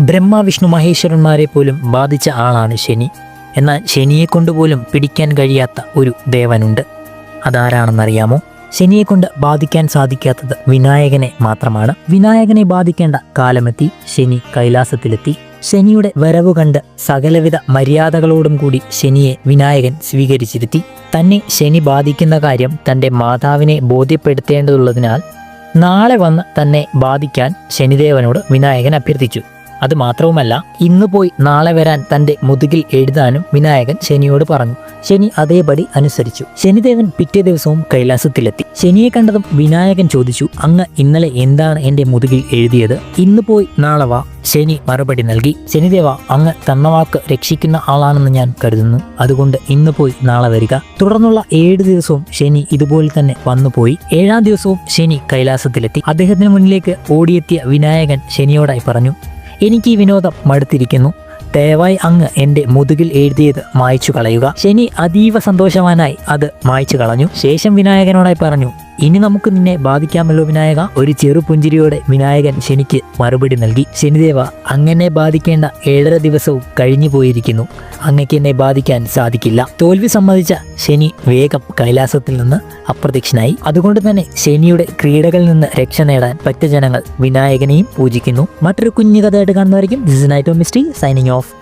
ബ്രഹ്മ വിഷ്ണു മഹേശ്വരന്മാരെ പോലും ബാധിച്ച ആളാണ് ശനി. എന്നാൽ ശനിയെ കൊണ്ടുപോലും പിടിക്കാൻ കഴിയാത്ത ഒരു ദേവനുണ്ട്. അതാരാണെന്നറിയാമോ? ശനിയെ കൊണ്ട് ബാധിക്കാൻ സാധിക്കാത്തത് വിനായകനെ മാത്രമാണ്. വിനായകനെ ബാധിക്കേണ്ട കാലമെത്തി. ശനി കൈലാസത്തിലെത്തി. ശനിയുടെ വരവ് കണ്ട് സകലവിധ മര്യാദകളോടും കൂടി ശനിയെ വിനായകൻ സ്വീകരിച്ചിരുത്തി. തന്നെ ശനി ബാധിക്കുന്ന കാര്യം തന്റെ മാതാവിനെ ബോധ്യപ്പെടുത്തേണ്ടതുള്ളതിനാൽ നാളെ വന്ന് തന്നെ ബാധിക്കാൻ ശനിദേവനോട് വിനായകൻ അഭ്യർത്ഥിച്ചു. അത് മാത്രവുമല്ല ഇന്ന് പോയി നാളെ വരാൻ തന്റെ മുതുകിൽ എഴുതാനും വിനായകൻ ശനിയോട് പറഞ്ഞു. ശനി അതേപടി അനുസരിച്ചു. ശനിദേവൻ പിറ്റേ ദിവസവും കൈലാസത്തിലെത്തി. ശനിയെ കണ്ടതും വിനായകൻ ചോദിച്ചു അങ്ങ് ഇന്നലെ എന്താണ് എന്റെ മുതുകിൽ എഴുതിയത്? ഇന്ന് പോയി നാളെ വാ. ശനി മറുപടി നൽകി ശനിദേവ അങ്ങ് തന്ന വാക്ക് രക്ഷിക്കുന്ന ആളാണെന്ന് ഞാൻ കരുതുന്നു. അതുകൊണ്ട് ഇന്ന് പോയി നാളെ വരിക. തുടർന്നുള്ള ഏഴ് ദിവസവും ശനി ഇതുപോലെ തന്നെ വന്നുപോയി ഏഴാം ദിവസവും ശനി കൈലാസത്തിലെത്തി. അദ്ദേഹത്തിന് മുന്നിലേക്ക് ഓടിയെത്തിയ വിനായകൻ ശനിയോടായി പറഞ്ഞു എനിക്ക് ഈ വിനോദം മടുത്തിരിക്കുന്നു. ദയവായി അങ്ങ് എന്റെ മുതുകിൽ എഴുതിയത് മായ്ച്ചു കളയുക ശനി അതീവ സന്തോഷവാനായി അത് മായ്ച്ചു കളഞ്ഞു ശേഷം വിനായകനോടായി പറഞ്ഞു ഇനി നമുക്ക് നിന്നെ ബാധിക്കാമല്ലോ വിനായക. ഒരു ചെറുപുഞ്ചിരിയോടെ വിനായകൻ ശനിക്ക് മറുപടി നൽകി. ശനിദേവ അങ്ങനെ ബാധിക്കേണ്ട ഏഴര ദിവസവും കഴിഞ്ഞു പോയിരിക്കുന്നു. അങ്ങക്ക് എന്നെ ബാധിക്കാൻ സാധിക്കില്ല. തോൽവി സമ്മതിച്ച ശനി വേഗം കൈലാസത്തിൽ നിന്ന് അപ്രത്യക്ഷനായി. അതുകൊണ്ട് തന്നെ ശനിയുടെ ക്രീഡകളിൽ നിന്ന് രക്ഷ നേടാൻ പറ്റ ജനങ്ങൾ വിനായകനെയും പൂജിക്കുന്നു. മറ്റൊരു കുഞ്ഞു കഥയായിട്ട് കാണുന്നതായിരിക്കും. This night of misty signing off